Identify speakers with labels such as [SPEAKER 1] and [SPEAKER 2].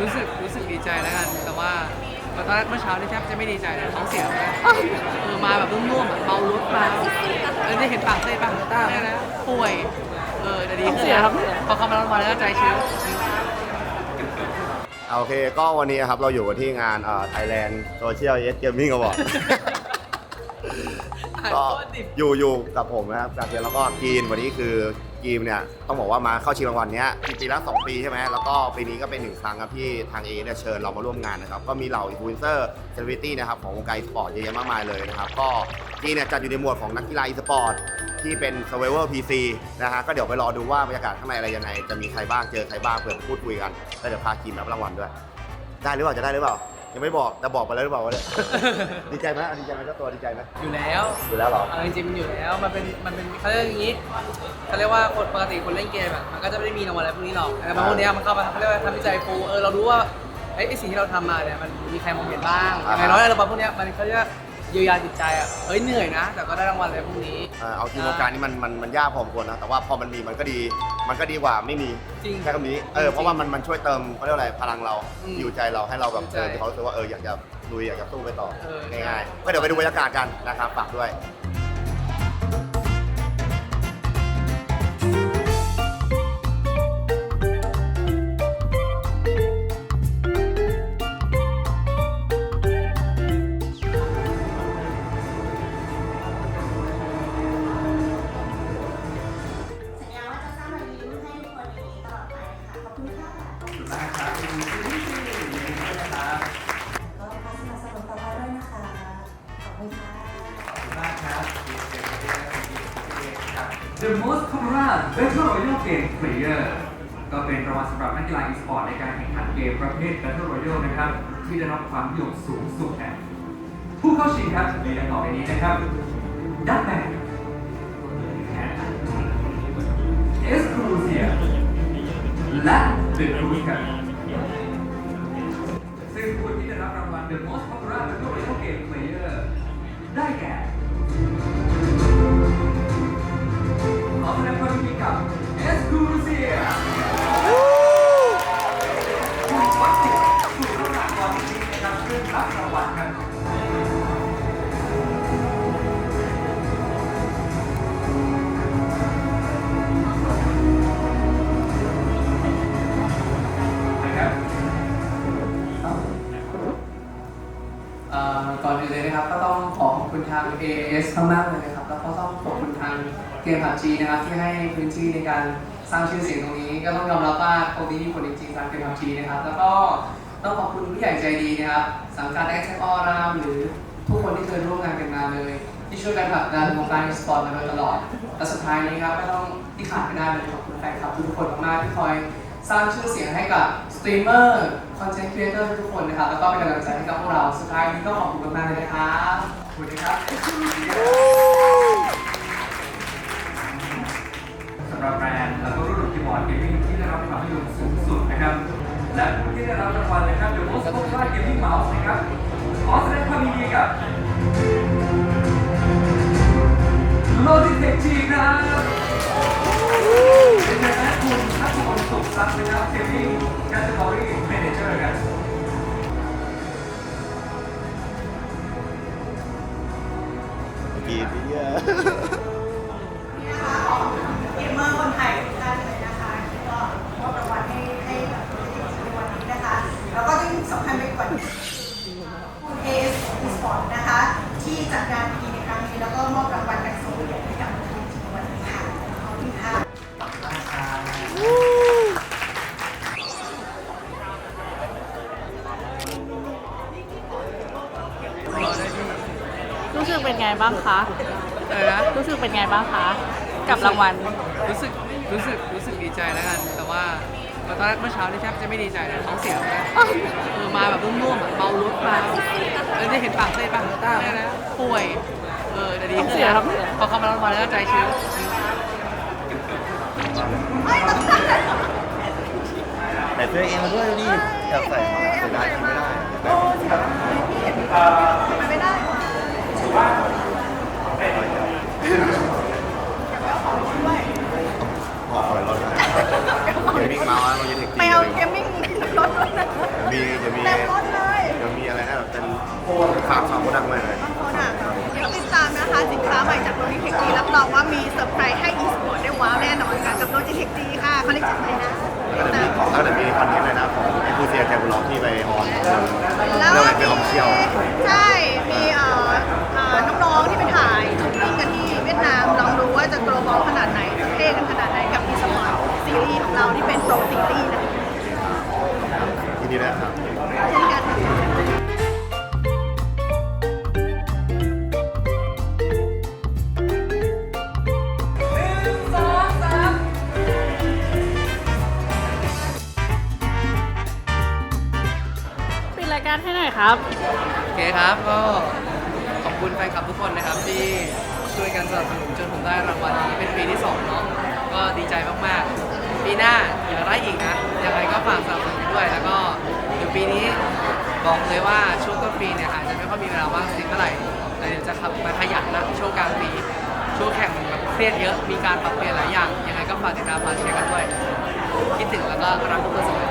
[SPEAKER 1] รู้สึกรู้สึกดีใจแล้วกัน แต่ว่าตอนแรกเมื่อเช้านี่แทบจะไม่ดีใจเลยท้องเสียเลยเออมาแบบร่วมๆอะเมารถมาเออได้เห็นปากเซ่ปะเนี่ยนะป่วย เออแต่ดีขึ้นแล้วพอเข้ามาร้อนๆแล้วก็ใจชื้น
[SPEAKER 2] โอเค ก็วันนี้ครับเราอยู่กันที่งานเอ่อ Thailand Social Yes Gaming Award ก็อยู่อยู่กับผมนะครับกับเดียแล้วก็กรีนวันนี้คือ กีมเนี่ยต้องบอกว่ามาเข้าชิงรางวัลเนี้ยปีละ2ปีใช่ไหมแล้วก็ปีนี้ก็เป็นหนึ่งครั้งครับที่ทางเอเนี่ยเชิญเรามาร่วมงานนะครับก็มีเหล่าอินฟลูเอนเซอร์เซเลบริตี้นะครับของวงการอีสปอร์ตเยอะแยะมากมายเลยนะครับก็กีนเนี่ยจัดอยู่ในหมวดของนักกีฬาอีสปอร์ตที่เป็น Survivor PC นะฮะก็เดี๋ยวไปรอดูว่าบรรยากาศข้างในอะไรยังไงจะมีใครบ้างเจอใครบ้างเพื่อพูดคุยกันแล้วเดี๋ยวพากีมรับรางวัลด้วย ได้หรือเปล่าจะได้หรือเปล่า ยังไม่บอกแต่บอกไปแล้วหรือเปล่าวะเนี่ย ดีใจไหมดีใจไหมเจ้าตัวดีใจไหม
[SPEAKER 1] อยู่แล้ว
[SPEAKER 2] อยู่แล้วเหรอ
[SPEAKER 1] เอาจริงๆมันอยู่แล้ว มันเป็น มันเป็นเขาเรียกอย่างนี้เขาเรียกว่าคนปกติคนเล่นเกมอะมันก็จะไม่ได้มีรางวัลอะไรพวกนี้หรอกแต่มาพวกเนี้ยมันเข้ามาเขาเรียกว่าทำวิจัยฟูเออ เรารู้ว่าเอ้ยไอสิ่งที่เราทำมาเนี่ย มันมีใครมองเห็นบ้าง อย่างน้อยเราพวกเนี้ยมันเขาเรียกว่า เยียวยาจิตใจอะเฮ้ยเหนื่อยนะ แต่ก็ได้รางวัลอะไรพวกนี้
[SPEAKER 2] เอ่อเอาจริงวงการนี้มันมันมันยากพอสมควรนะแต่ว่าพอมันมีมันก็ดี มันก็ดีกว่าไม่มี
[SPEAKER 1] จริง
[SPEAKER 2] แค่คำนี้เออเพราะว่ามันมันช่วยเติมเขาเรียกว่าอะไรพลังเรา
[SPEAKER 1] อืม
[SPEAKER 2] อยู่ใจเราให้เราแบบ
[SPEAKER 1] อยู่
[SPEAKER 2] เอ
[SPEAKER 1] ใจ
[SPEAKER 2] อที่เขารู้สึกว่าเอออยากจะลุยอยากจะสู้ไปต่อ
[SPEAKER 1] เออ
[SPEAKER 2] ง่ายๆก็เดี๋ยวไปดูบรรยากาศกันนะครับฝากด้วย
[SPEAKER 3] The Most Popular Battle Royale Game Player ก็เป็นรางวัลสำหรับนักกีฬาอีสปอร์ตในการแข่งขันเกมประเภท Battle Royale นะครับ ที่ได้รับความนิยมสูงสุดนะผู้เข้าชิงครับมีดังต่อไปนี้นะครับดักแมนเอสครูเซียและเดอะครูครับซึ่งผู้ที่ได้รับรางวัล The Most Popular Battle Royale Game Player ได้แก่ ขอแสดง ก่อนอื่น
[SPEAKER 1] เลยนะครับ ก็ต้องขอขอบคุณทาง AAS มากๆเลยนะครับ แล้วก็ต้องขอบคุณทางเกมผับจีนะครับที่ให้พื้นที่ในการสร้างชื่อเสียงตรงนี้ ก็ต้องยอมรับว่าตรงนี้มีผลจริงๆทางเกมผับจีนะครับ แล้วก็ต้องขอบคุณผู้ใหญ่ใจดีนะครับ สังกัด X ออรามหรือทุกคนที่เคยร่วมงานกันมาเลย ที่ช่วยกันผลักดันวงการสปอร์ตมาโดยตลอด และสุดท้ายนี้ครับก็ต้องที่ขาดไม่ได้เลยขอบคุณแฟนคลับทุกคนมากๆที่คอย สร้างชื่อเสียงให้กับสตรีมเมอร์คอนเทนต์ครีเอเตอร์ทุกคนนะครับ แล้วก็เป็นกำลังใจให้กับพวกเรา สุดท้ายนี้ก็ขอบคุณมากเลยนะครับขอบคุณครับ
[SPEAKER 3] สำหรับแบรนด์แล้วก็รุ่นคีย์บอร์ดเกมมิ่งที่ได้รับความนิยมสูงสุดนะครับ และผู้ที่ได้รับรางวัลนะครับ The Most Popular Gaming Mouse นะครับขอแสดงความยินดีกับ Logitech G ครับะสุขทรัพย์นะครับ Gaming Category Manager ครับ
[SPEAKER 2] กีนเยอะ
[SPEAKER 4] นี่นะคะของเกมเมอร์คนไทยทุกท่านเลยนะคะที่ก็มอบรางวัลให้ให้กับผู้ที่ในวันนี้นะคะ แล้วก็ที่สำคัญไปกว่านี้คุณเอสอีสปอร์ตนะคะ ที่จัดงานดีในครั้งนี้แล้วก็มอบรางวัล
[SPEAKER 5] สึกเป็นไงบ้างคะ
[SPEAKER 1] เออนะ
[SPEAKER 5] รู้สึกเป็นไงบ้างคะ กับรางวัล
[SPEAKER 1] รู้สึกรู้สึกรู้สึกดีใจแล้วกัน แต่ว่าตอนแรกเมื่อเช้านี่แทบจะไม่ดีใจเลยท้องเสียเลยเออมาแบบร่วมๆอะเมารถมาเออได้เห็นปากเซ่ปะเนี่ยนะป่วยเออแต่ดีขึ้นแล้วพอเข้ามาร้อนๆแล้วก็ใจชื้น
[SPEAKER 2] แต่เสื้อเองมาด้วยดูดิอยากใส่มาเสียดายไม่ได้ขอขอรถนะเกมมิ่งเมาส์เราจะถึง
[SPEAKER 4] ไม่เอาเกมมิ่งรถด้วยนะ
[SPEAKER 2] ฝากฝากโปรดักต์หน่อยเลย
[SPEAKER 6] บางคนอะเดี๋ยวติดตามนะคะสินค้าใหม่จากโลจิเทคดีรับรองว่ามีเซอร์ไพรส์ให้ e-sport ได้ว้าวแน่นอนค่ะกับโลจิเทคดีค่ะคอลเลคชันใหม่นะ
[SPEAKER 2] แล้วก็จะมีของแล้วก็จะมีคอนเทนต์เลยนะของไอ้คูเซียแคบูล็อกที่ไปออนเรื่อง
[SPEAKER 6] แล้ว
[SPEAKER 2] เรื่องอะไรเป็นออฟเชียล
[SPEAKER 6] ใช่
[SPEAKER 5] ครับ
[SPEAKER 1] โอเคครับก็ขอบคุณแฟนคลับทุกคนนะครับที่ช่วยกันสนับสนุนจนผมได้รางวัลนี้เป็นปีที่2เนาะก็ดีใจมากๆ ปีหน้าอยากได้อีกนะยังไงก็ฝากสนับสนุนด้วย แล้วก็เดี๋ยวปีนี้บอกเลยว่าช่วงต้นปีเนี่ยอาจจะไม่ค่อยมีเวลาว่างจริงเท่าไหร่แต่เดี๋ยวจะขับมาขยันนะช่วงกลางปีช่วงแข่งแบบเครียดเยอะมีการปรับเปลี่ยนหลายอย่างยังไงก็ฝากติดตามฝากเชียร์กันด้วยคิดถึงแล้วก็รักทุกคนเสมอ